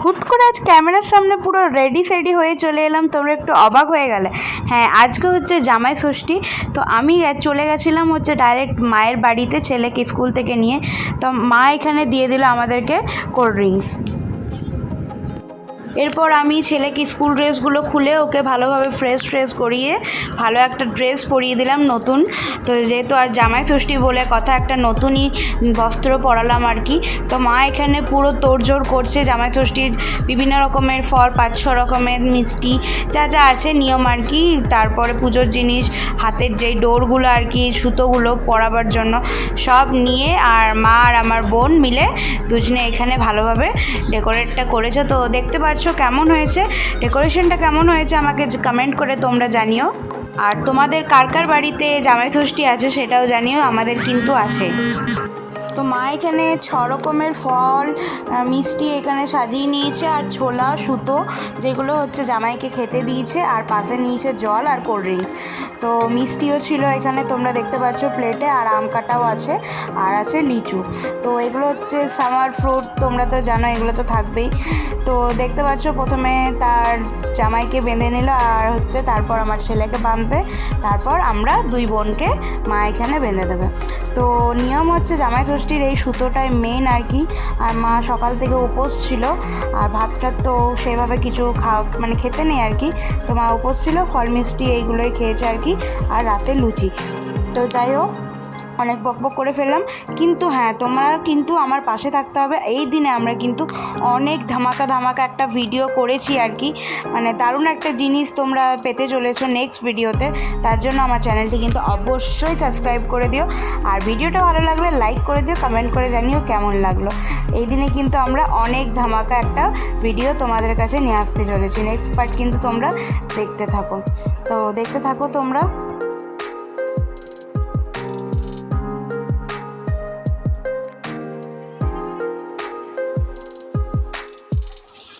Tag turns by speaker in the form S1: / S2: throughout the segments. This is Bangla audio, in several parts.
S1: হুট করে আজ ক্যামেরার সামনে পুরো রেডি সেডি হয়ে চলে এলাম, তোমরা একটু অবাক হয়ে গেলে। হ্যাঁ আজকে হচ্ছে জামাই ষষ্ঠী, তো আমি চলে গেছিলাম হচ্ছে ডাইরেক্ট মায়ের বাড়িতে ছেলেকে স্কুল থেকে নিয়ে। তো মা এখানে দিয়ে দিল আমাদেরকে কোল্ড ড্রিঙ্কস এরপর আমি ছেলেকে স্কুল ড্রেসগুলো খুলে ওকে ভালোভাবে ফ্রেশ ফ্রেশ করিয়ে ভালো একটা ড্রেস পরিয়ে দিলাম নতুন। তো যেহেতু আর জামাই ষষ্ঠী বলে কথা, একটা নতুনই বস্ত্র পরালাম আর কি। তো মা এখানে পুরো তোড়জোড় করছে জামাই ষষ্ঠীর বিভিন্ন রকমের ফল পাঁচ ছ রকমের মিষ্টি, যা যা আছে নিয়ম আর কি। তারপরে পুজোর জিনিস, হাতের যেই ডোরগুলো আর কি, সুতোগুলো পরাবার জন্য সব নিয়ে আর মা আর আমার বোন মিলে দুজনে এখানে ভালোভাবে ডেকোরেটটা করেছে। তো দেখতে পাচ্ছ কেমন হয়েছে? ডেকোরেশনটা কেমন হয়েছে আমাকে কমেন্ট করে তোমরা জানিও। আর তোমাদের কার কার বাড়িতে জামাই ষষ্ঠী আছে সেটাও জানিও, আমাদের কিন্তু আছে। তো মা এখানে ছ রকমের ফল মিষ্টি এখানে সাজিয়ে নিয়েছে আর ছোলা, সুতো যেগুলো হচ্ছে জামাইকে খেতে দিয়েছে আর পাশে নিয়েছে জল আর কোল্ড ড্রিঙ্কস তো মিষ্টিও ছিল এখানে তোমরা দেখতে পাচ্ছ প্লেটে আর আম কাটাও আছে আর আছে লিচু। তো এগুলো হচ্ছে সামার ফ্রুট তোমরা তো জানো এগুলো তো থাকবেই। তো দেখতে পাচ্ছ প্রথমে তার জামাইকে বেঁধে নিল আর হচ্ছে তারপর আমার ছেলেকে বাঁধবে। তারপর আমরা দুই বোনকে মা এখানে বেঁধে দেবে। তো নিয়ম হচ্ছে জামাই ষষ্ঠীর এই সুতোটাই মেন আর কি। আর মা সকাল থেকে উপোস ছিল, আর ভাতটা তো সেভাবে কিছু খাওয়া মানে খেতে নেই আর কি। তো মা উপোস ছিল, ফল মিষ্টি এইগুলোই খেয়েছে আর কি, আর রাতে লুচি। তো যাই হোক অনেক বকবক করে ফেললাম। কিন্তু হ্যাঁ তোমরা কিন্তু আমার পাশে থাকতে হবে। এই দিনে আমরা কিন্তু অনেক ধামাকা ধামাকা একটা ভিডিও করেছি আর কি। মানে দারুণ একটা জিনিস তোমরা পেতে চলেছো নেক্সট ভিডিওতে তার জন্য আমার চ্যানেলটি কিন্তু অবশ্যই সাবস্ক্রাইব করে দিও। আর ভিডিওটা ভালো লাগলে লাইক করে দিও কমেন্ট করে জানিও কেমন লাগল। এই দিনে কিন্তু আমরা অনেক ধামাকা একটা ভিডিও তোমাদের কাছে নিয়ে আসতে চলেছি। নেক্সট পার্ট কিন্তু তোমরা দেখতে থাকো। তো দেখতে থাকো তোমরা।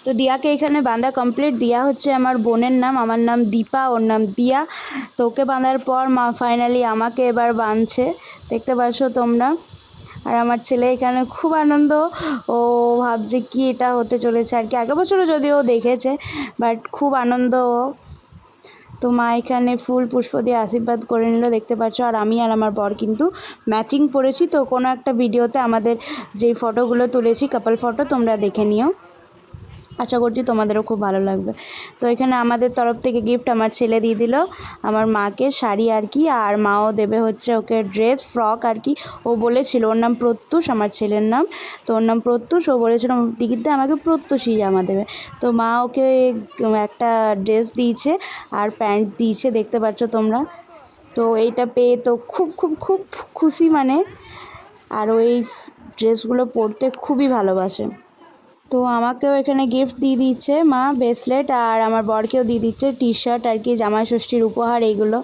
S1: তো দিয়াকে এখানে বাঁধা কমপ্লিট দিয়া হচ্ছে আমার বোনের নাম, আমার নাম দীপা, ওর নাম দিয়া। তো ওকে বাঁধার পর মা ফাইনালি আমাকে এবার বাঁধছে। দেখতে পাচ্ছ তোমরা? আর আমার ছেলে এখানে খুব আনন্দ। ও ভাবছে কি এটা হতে চলেছে আর কি। আগের বছরও যদিও দেখেছে বাট খুব আনন্দ ও। তো মা এখানে ফুল পুষ্প দিয়ে আশীর্বাদ করে নিল, দেখতে পাচ্ছ। আর আমি আর আমার বর কিন্তু ম্যাচিং পড়েছি। তো কোনো একটা ভিডিওতে আমাদের যেই ফটোগুলো তুলেছি কাপল ফটো তোমরা দেখে নিও। আশা করছি তোমাদেরও খুব ভালো লাগবে। তো এখানে আমাদের তরফ থেকে গিফট আমার ছেলে দিয়ে দিল। আমার মাকে শাড়ি আর কি, আর মাও দেবে হচ্ছে ওকে ড্রেস ফ্রক আর কি। ও বলেছিল, ওর নাম প্রত্যুষ, আমার ছেলের নাম। তো ওর নাম প্রত্যুষ, ও বলেছিল দিদিতে আমাকে প্রত্যুষই জামা দেবে। তো মা ওকে একটা ড্রেস দিয়েছে আর প্যান্ট দিয়েছে, দেখতে পাচ্ছ তোমরা। তো এইটা পেয়ে তো খুব খুব খুব খুশি মানে। আর ওই ড্রেসগুলো পরতে খুবই ভালোবাসে। তো আমাকেও এখানে গিফট দিয়ে দিচ্ছে মা ব্রেসলেট আর আমার বরকেও দিয়ে দিচ্ছে টি শার্ট আর কি, জামাই ষষ্ঠীর উপহার এইগুলো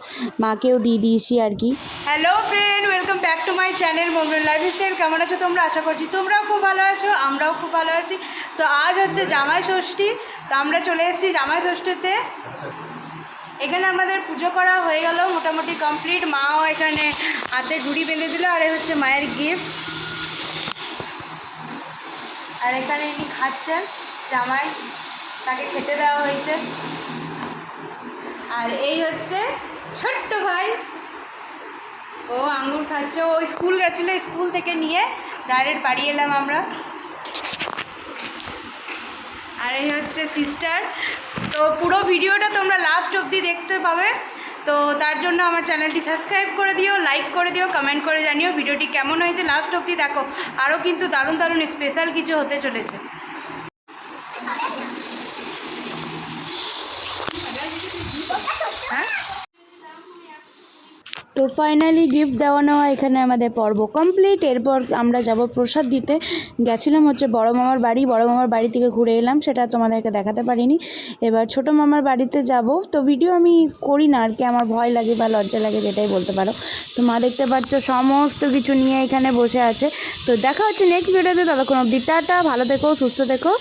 S1: মাকেও দিয়ে দিয়েছি আর কি।
S2: Hello friend welcome back to my channel Momren lifestyle কেমন আছো তোমরা? আশা করছি তোমরাও খুব ভালো আছো, আমরাও খুব ভালো আছি। তো আজ হচ্ছে জামাই ষষ্ঠী, তো আমরা চলে এসেছি জামাই ষষ্ঠীতে। এখানে আমাদের পুজো করা হয়ে গেল, মোটামুটি কমপ্লিট মাও এখানে হাতে ঘুড়ি বেঁধে দিল আর হচ্ছে মায়ের গিফট আর এখানে ইনি খাচ্ছেন, জামাই, তাকে খেতে দেওয়া হয়েছে। আর এই হচ্ছে ছোট্ট ভাই। ও আঙ্গুর খাচ্ছে। ও স্কুল গেছিল, স্কুল থেকে নিয়ে ডাইরেক্ট বাড়ি এলাম আমরা। আর এই হচ্ছে সিস্টার। তো পুরো ভিডিওটা তোমরা লাস্ট অবধি দেখতে পাবে। তো তার জন্য আমার চ্যানেলটি সাবস্ক্রাইব করে দিও লাইক করে দিও কমেন্ট করে জানিও ভিডিওটি কেমন হয়েছে। লাস্ট অবধি দেখো, আরও কিন্তু দারুণ দারুণ স্পেশাল কিছু হতে চলেছে।
S1: তো ফাইনালি গিফট দেওয়া নেওয়া এখানে আমাদের পর্ব কমপ্লিট এরপর আমরা যাব প্রসাদ দিতে। গেছিলাম হচ্ছে বড় মামার বাড়ি। বড় মামার বাড়ি থেকে ঘুরে এলাম, সেটা তোমাদেরকে দেখাতে পারিনি। এবার ছোট মামার বাড়িতে যাব। তো ভিডিও আমি করি না, আর কি আমার ভয় লাগে বা লজ্জা লাগে যেটাই বলতে পারো। তো মা দেখতে পাচ্ছ সমস্ত কিছু নিয়ে এখানে বসে আছে। তো দেখা হচ্ছে নেক্সট ভিডিওতে ততক্ষণ অবধি টাটা, ভালো থেকো, সুস্থ থেকো।